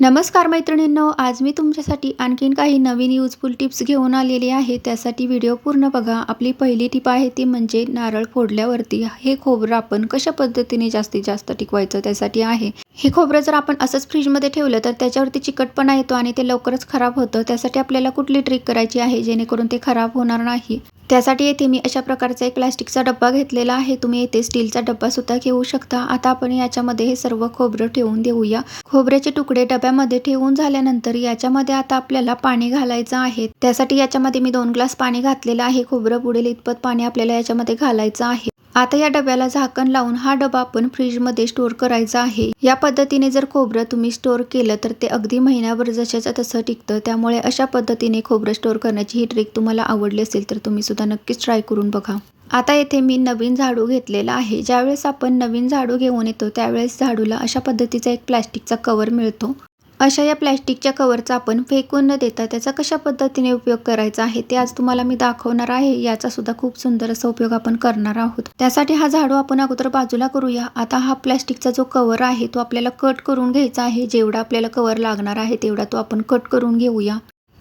नमस्कार मैत्रिणींनो आज मी तुमच्यासाठी आणखीन काही नवीन यूजफुल टिप्स घेऊन आलेली आहे. त्यासाठी व्हिडिओ पूर्ण बघा. आपली पहिली टिप आहे ती म्हणजे नारळ फोडल्यावरती हे खोबरं आपण कशा पद्धतीने जास्तीत जास्त टिकवायचं त्यासाठी आहे. हे खोबरं जर आपण असंच फ्रीजमध्ये ठेवलं तर त्याच्यावरती चिकटपणा येतो आणि ते लवकरच खराब होतं. त्यासाठी आपल्याला कुठली ट्रिक करायची आहे? जेणेकरून ते खराब होणार नाही. त्यासाठी येथे मी अशा प्रकारचा एक प्लास्टिकचा डब्बा घेतलेला आहे. तुम्ही येथे स्टीलचा डब्बा सुद्धा घेऊ शकता. आता आपण याच्यामध्ये हे सर्व खोबरं ठेवून देऊया. खोबऱ्याचे तुकडे डब्यामध्ये ठेवून झाल्यानंतर याच्यामध्ये आता आपल्याला पाणी घालायचं आहे. त्यासाठी याच्यामध्ये मी दोन ग्लास पाणी घातलेलं आहे. खोबरं बुडेल इतपत पाणी आपल्याला याच्यामध्ये घालायचं आहे. आता या डब्याला झाकण लावून हा डबा आपण फ्रीजमध्ये स्टोअर करायचा आहे. या पद्धतीने जर खोबरं तुम्ही स्टोअर केलं तर ते अगदी महिन्याभर जशाचं तसं टिकतं. त्यामुळे अशा पद्धतीने खोबरं स्टोअर करण्याची ही ट्रिक तुम्हाला आवडली असेल तर तुम्ही सुद्धा नक्कीच ट्राय करून बघा. आता येथे मी नवीन झाडू घेतलेला आहे. ज्यावेळेस आपण नवीन झाडू घेऊन येतो त्यावेळेस झाडूला अशा पद्धतीचा एक प्लॅस्टिकचा कवर मिळतो. अशा या प्लॅस्टिकच्या कवरचा आपण फेकून न देता त्याचा कशा पद्धतीने उपयोग करायचा आहे ते आज तुम्हाला मी दाखवणार आहे. याचा सुद्धा खूप सुंदर असा उपयोग आपण करणार आहोत. त्यासाठी हा झाडू आपण अगोदर बाजूला करूया. आता हा प्लॅस्टिकचा जो कवर आहे तो आपल्याला कट करून घ्यायचा आहे. जेवढा आपल्याला कवर लागणार आहे तेवढा तो आपण कट करून घेऊया.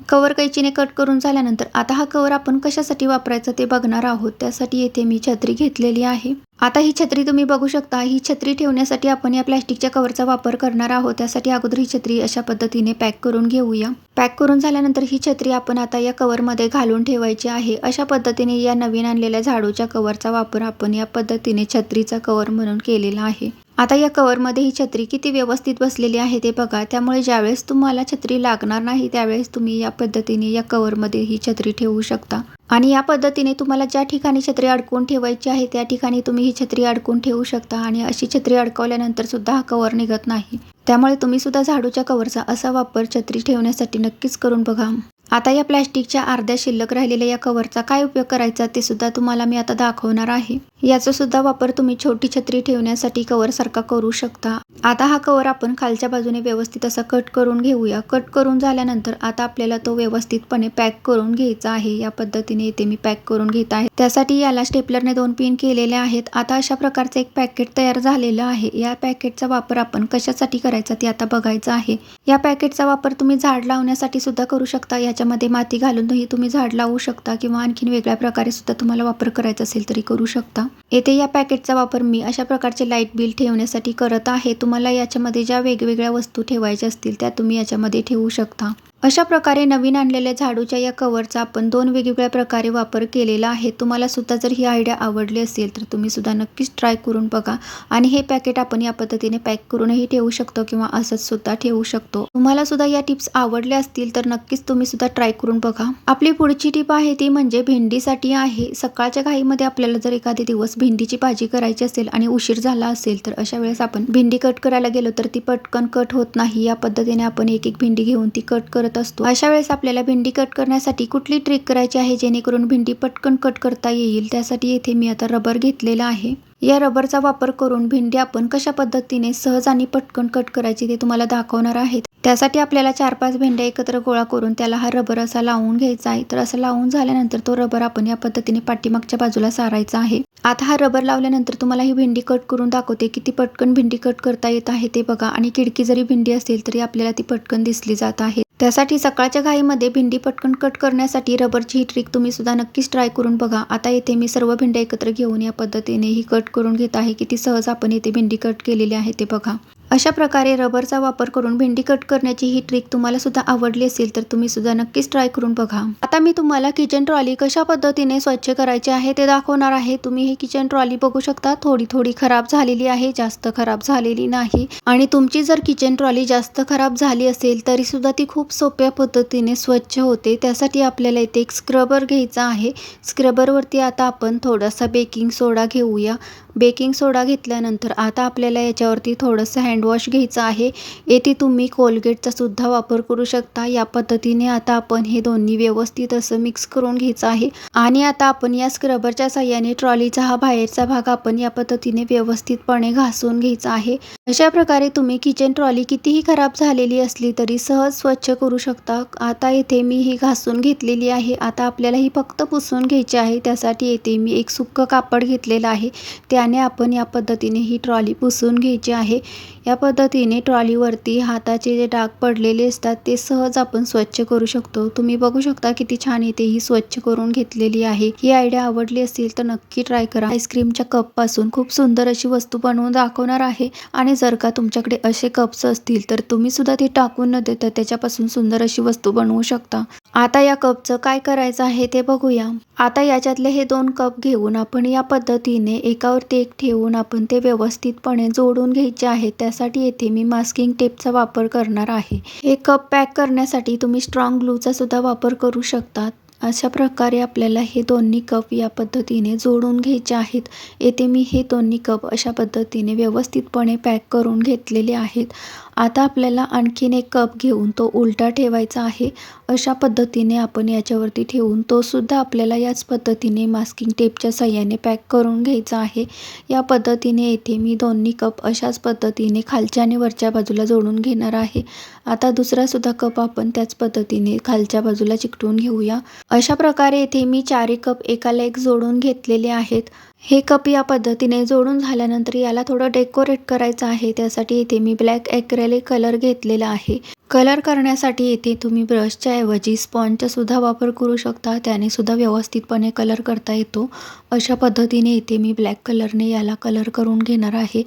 कवर कैचीने कट करून झाल्यानंतर आता हा कवर आपण कशासाठी वापरायचा ते बघणार आहोत. त्यासाठी येथे मी छत्री घेतलेली आहे. आता ही छत्री तुम्ही बघू शकता ही छत्री ठेवण्यासाठी आपण या प्लॅस्टिकच्या कवरचा वापर करणार आहोत. त्यासाठी अगोदर ही छत्री अशा पद्धतीने पॅक करून घेऊया. पॅक करून झाल्यानंतर ही छत्री आपण आता या कवरमध्ये घालून ठेवायची आहे. अशा पद्धतीने या नवीन आणलेल्या झाडूच्या कवरचा वापर आपण या पद्धतीने छत्रीचा कवर म्हणून केलेला आहे. आता या कवरमध्ये ही छत्री किती व्यवस्थित बसलेली आहे ते बघा. त्यामुळे ज्यावेळेस तुम्हाला छत्री लागणार नाही त्यावेळेस तुम्ही या पद्धतीने या कवरमध्ये ही छत्री ठेवू शकता. आणि या पद्धतीने तुम्हाला ज्या ठिकाणी छत्री अडकून ठेवायची आहे त्या ठिकाणी तुम्ही ही छत्री अडकून ठेवू शकता आणि अशी छत्री अडकवल्यानंतर सुद्धा हा कवर निघत नाही. त्यामुळे तुम्ही सुद्धा झाडूच्या कवरचा असा वापर छत्री ठेवण्यासाठी नक्कीच करून बघा. आता या प्लॅस्टिकच्या अर्ध्या शिल्लक राहिलेल्या या कवरचा काय उपयोग करायचा ते सुद्धा तुम्हाला मी आता दाखवणार आहे. याचा सुद्धा वापर तुम्ही छोटी छत्री ठेवण्यासाठी कवरसारखा करू शकता. आता हा कवर आपण खालच्या बाजूने व्यवस्थित असा कट करून घेऊया. कट करून झाल्यानंतर आता आपल्याला तो व्यवस्थितपणे पॅक करून घ्यायचा आहे. या पद्धतीने इथे मी पॅक करून घेत आहे. त्यासाठी याला स्टेपलरने दोन पिन केलेले आहेत. आता अशा प्रकारचं एक पॅकेट तयार झालेलं आहे. या पॅकेटचा वापर आपण कशासाठी करायचा ते आता बघायचं आहे. या पॅकेटचा वापर तुम्ही झाड लावण्यासाठी सुद्धा करू शकता. याच्यामध्ये माती घालूनही तुम्ही झाड लावू शकता किंवा आणखीन वेगळ्या प्रकारे सुद्धा तुम्हाला वापर करायचा असेल तरी करू शकता. येथे या पॅकेटचा वापर मी अशा प्रकारचे लाइट बिल ठेवण्यासाठी करत आहे. तुम्हाला याच्यामध्ये ज्या वेगवेगळ्या वस्तू ठेवायच्या असतील त्या तुम्ही याच्यामध्ये ठेवू शकता. अशा प्रकारे नवीन आणलेल्या झाडूच्या या कवरचा आपण दोन वेगवेगळ्या प्रकारे वापर केलेला आहे. तुम्हाला सुद्धा जर ही आयडिया आवडली असेल तर तुम्ही सुद्धा नक्कीच ट्राय करून बघा. आणि हे पॅकेट आपण या पद्धतीने पॅक करूनही ठेवू शकतो किंवा असंच सुद्धा ठेवू शकतो. तुम्हाला सुद्धा या टिप्स आवडल्या असतील तर नक्कीच तुम्ही सुद्धा ट्राय करून बघा. आपली पुढची टिप आहे ती म्हणजे भेंडीसाठी आहे. सकाळच्या घाईमध्ये आपल्याला जर एखादे दिवस भेंडीची भाजी करायची असेल आणि उशीर झाला असेल तर अशा वेळेस आपण भेंडी कट करायला गेलो तर ती पटकन कट होत नाही. या पद्धतीने आपण एक एक भेंडी घेऊन ती कट करत असतो. अशा वेळेस आपल्याला भेंडी कट करण्यासाठी कुठली ट्रिक करायची आहे? जेणेकरून भेंडी पटकन कट करता येईल? त्यासाठी येथे मी आता रबर घेतलेला आहे. या रबरचा वापर करून भेंडी आपण कशा पद्धतीने सहज आणि पटकन कट करायची ते तुम्हाला दाखवणार आहेत. त्यासाठी आपल्याला चार पाच भेंड्या एकत्र गोळा करून त्याला हा रबर असा लावून घ्यायचा आहे. तर असं लावून झाल्यानंतर तो रबर आपण या पद्धतीने पाठीमागच्या बाजूला सारायचा आहे. आता हा रबर लावल्यानंतर तुम्हाला ही भेंडी कट करून दाखवते किती पटकन भेंडी कट करता येत आहे ते बघा. आणि खिडकी जरी भेंडी असेल तरी आपल्याला ती पटकन दिसली जात आहे. त्यासाठी सकाळच्या घाईमध्ये भेंडी पटकन कट करण्यासाठी रबरची ही ट्रिक तुम्ही सुद्धा नक्कीच ट्राय करून बघा. आता येथे मी सर्व भेंड्या एकत्र घेऊन या पद्धतीने ही कट करून घेत आहे किती सहज आपण येथे भेंडी कट केलेली आहे ते बघा. अशा प्रकारे रबरचा वापर करून भेंडी कट करण्याची ही ट्रिक तुम्हाला सुद्धा आवडली असेल तर तुम्ही सुद्धा नक्कीच ट्राय करून बघा. आता मी तुम्हाला किचन ट्रॉली कशा पद्धतीने स्वच्छ करायची आहे ते दाखवणार आहे. तुम्ही ही किचन ट्रॉली बघू शकता. थोडी थोडी खराब झालेली आहे जास्त खराब झालेली नाही. आणि तुमची जर किचन ट्रॉली जास्त खराब झाली असेल तरी सुद्धा ती खूप सोप्या पद्धतीने स्वच्छ होते. त्यासाठी आपल्याला इथे एक स्क्रबर घ्यायचा आहे. स्क्रबरवरती आता आपण थोडासा बेकिंग सोडा घेऊया. बेकिंग सोडा घेतल्यानंतर आता आपल्याला याच्यावरती थोडंसं हँडवॉश घ्यायचं आहे. येथे तुम्ही कोलगेटचा सुद्धा वापर करू शकता. या पद्धतीने आता आपण हे दोन्ही व्यवस्थित असं मिक्स करून घ्यायचं आहे. आणि आता आपण या स्क्रबरच्या साह्याने ट्रॉलीचा हा बाहेरचा भाग आपण या पद्धतीने व्यवस्थितपणे घासून घ्यायचा आहे. अशा प्रकारे तुम्ही किचन ट्रॉली कितीही खराब झालेली असली तरी सहज स्वच्छ करू शकता. आता येथे मी ही घासून घेतलेली आहे. आता आपल्याला ही फक्त पुसून घ्यायची आहे. त्यासाठी येथे मी एक सुक्क कापड घेतलेलं आहे. त्याने याने आपण या पद्धतीने ही ट्रॉली पुसून घ्यायची आहे. या पद्धतीने ट्रॉलीवरती हाताचे जे डाग पडलेले असतात ते सहज आपण स्वच्छ करू शकतो. तुम्ही बघू शकता किती छान इथे ही स्वच्छ करून घेतलेली आहे. ही आयडिया आवडली असेल तर नक्की ट्राय करा. आईस्क्रीमच्या कपपासून खूप सुंदर अशी वस्तू बनवून दाखवणार आहे. आणि जर का तुमच्याकडे असे कप्स असतील तर तुम्ही सुद्धा ते टाकून न देता त्याच्यापासून सुंदर अशी वस्तू बनवू शकता. आता या कपचं काय करायचं आहे ते बघूया. आता याच्यातले हे दोन कप घेऊन आपण या पद्धतीने एकावरती एक ठेवून आपण ते व्यवस्थितपणे जोडून घ्यायचे आहे. त्यासाठी येथे मी मास्किंग टेपचा वापर करणार आहे. हे कप पॅक करण्यासाठी तुम्ही स्ट्रॉंग ग्लूचा सुद्धा वापर करू शकतात. अशा प्रकारे आपल्याला हे दोन्ही कप या पद्धतीने जोडून घ्यायचे आहेत. येथे मी हे दोन्ही कप अशा पद्धतीने व्यवस्थितपणे पॅक करून घेतलेले आहेत. आता आपल्याला आणखीन एक कप घेऊन तो उलटा ठेवायचा आहे. अशा पद्धतीने आपण याच्यावरती ठेवून तोसुद्धा आपल्याला याच पद्धतीने मास्किंग टेपच्या सहाय्याने पॅक करून घ्यायचा आहे. या पद्धतीने येथे मी दोन्ही कप अशाच पद्धतीने खालच्या आणि वरच्या बाजूला जोडून घेणार आहे. आता दुसरासुद्धा कप आपण त्याच पद्धतीने खालच्या बाजूला चिकटून घेऊया. अशा प्रकारे येथे मी चारही कप एकाला एक जोडून घेतलेले आहेत. हे कप या पद्धतीने जोडून झाल्यानंतर याला थोडं डेकोरेट करायचं आहे. त्यासाठी इथे मी ब्लॅक ॲक्रेलिक कलर घेतलेला आहे. कलर करण्यासाठी येथे तुम्ही ब्रशच्या ऐवजी स्पॉनचा सुद्धा वापर करू शकता. त्याने सुद्धा व्यवस्थितपणे कलर करता येतो. अशा पद्धतीने इथे मी ब्लॅक कलरने याला कलर करून घेणार आहे.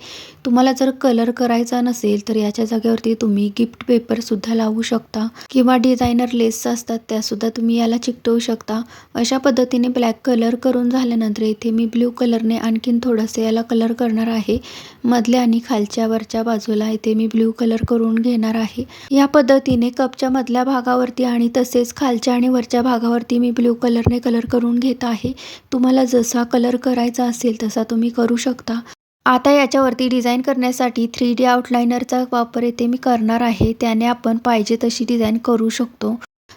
तुम्हाला जर कलर करायचा नसेल तर याच्या जागेवरती तुम्ही गिफ्ट पेपरसुद्धा लावू शकता किंवा डिझायनर लेस असतात त्यासुद्धा तुम्ही याला चिकटवू शकता. अशा पद्धतीने ब्लॅक कलर करून झाल्यानंतर इथे मी ब्ल्यू कलरने आणखीन थोडंसं याला कलर करणार आहे. मधल्या आणि खालच्या वरच्या बाजूला इथे मी ब्ल्यू कलर करून घेणार आहे. या पद्धतीने कपच्या मधल्या भागावरती आणि तसेच खालच्या आणि वरच्या भागावरती मी ब्ल्यू कलरने कलर करून घेत आहे. तुम्हाला जसा कलर करायचा असेल तसा तुम्ही करू शकता. आता याच्यावरती डिझाईन करण्यासाठी थ्री डी आउटलायनरचा वापर येथे मी करणार आहे. त्याने आपण पाहिजे तशी डिझाईन करू शकतो.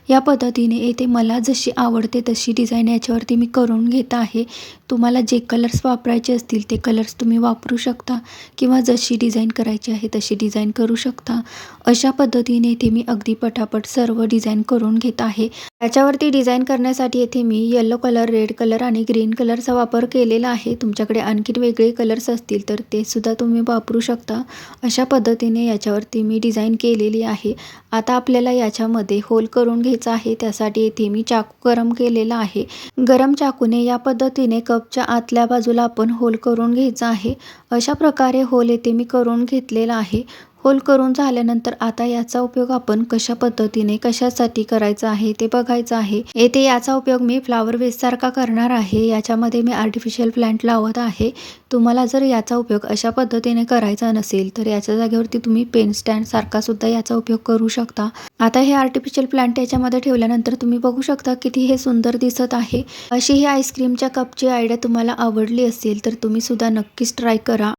या पद्धतीने येथे मला जशी आवडते तशी डिझाईन याच्यावरती मी करून घेत आहे. तुम्हाला जे कलर्स वापरायचे असतील ते कलर्स तुम्ही वापरू शकता किंवा जशी डिझाईन करायची आहे तशी डिझाईन करू शकता. अशा पद्धतीने इथे मी अगदी पटापट सर्व डिझाईन करून घेत आहे. याच्यावरती डिझाईन करण्यासाठी येथे मी येलो कलर रेड कलर आणि ग्रीन कलरचा वापर केलेला आहे. तुमच्याकडे आणखीन वेगळे कलर्स असतील तर ते सुद्धा तुम्ही वापरू शकता. अशा पद्धतीने याच्यावरती मी डिझाईन केलेली आहे. आता आपल्याला याच्यामध्ये होल करून घ्यायचा आहे त्यासाठी येथे मी चाकू गरम केलेला आहे. गरम चाकूने या पद्धतीने कपच्या आतल्या बाजूला आपण होल करून घ्यायचा आहे. अशा प्रकारे होल येथे मी करून घेतलेला आहे. होल करून झाल्यानंतर आता याचा उपयोग आपण कशा पद्धतीने कशासाठी करायचा आहे ते बघायचं आहे. येथे याचा उपयोग मी फ्लावर वेस्टसारखा करणार आहे. याच्यामध्ये मी आर्टिफिशियल प्लांट लावत आहे. तुम्हाला जर याचा उपयोग अशा पद्धतीने करायचा नसेल तर याच्या जागेवरती तुम्ही पेन स्टँड सारखा सुद्धा याचा उपयोग करू शकता. आता हे आर्टिफिशियल प्लांट याच्यामध्ये ठेवल्यानंतर तुम्ही बघू शकता किती हे सुंदर दिसत आहे. अशी ही आईस्क्रीमच्या कपची आयडिया तुम्हाला आवडली असेल तर तुम्ही सुद्धा नक्कीच ट्राय करा.